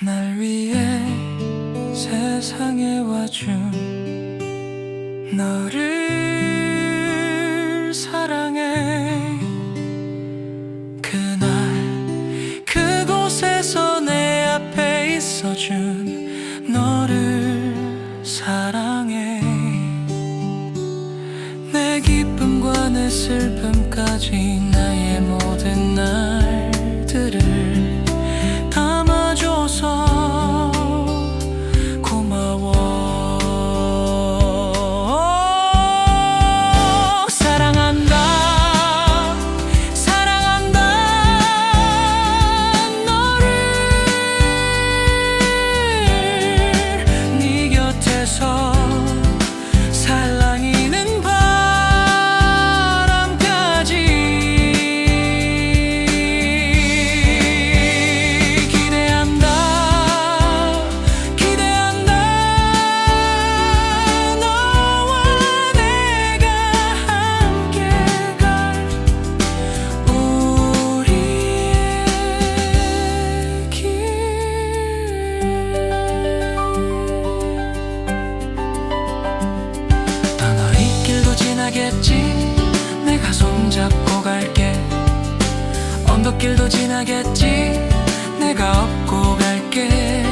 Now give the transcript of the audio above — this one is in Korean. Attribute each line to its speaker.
Speaker 1: 날 위해 세상에 와준 너를 사랑해. 그날 그곳에서 내 앞에 있어준 너를 사랑해. 내 기쁨과 내 슬픔까지 나의 모든 날 지나겠지. 내가 손잡고 갈게. 언덕길도 지나겠지. 내가 업고 갈게.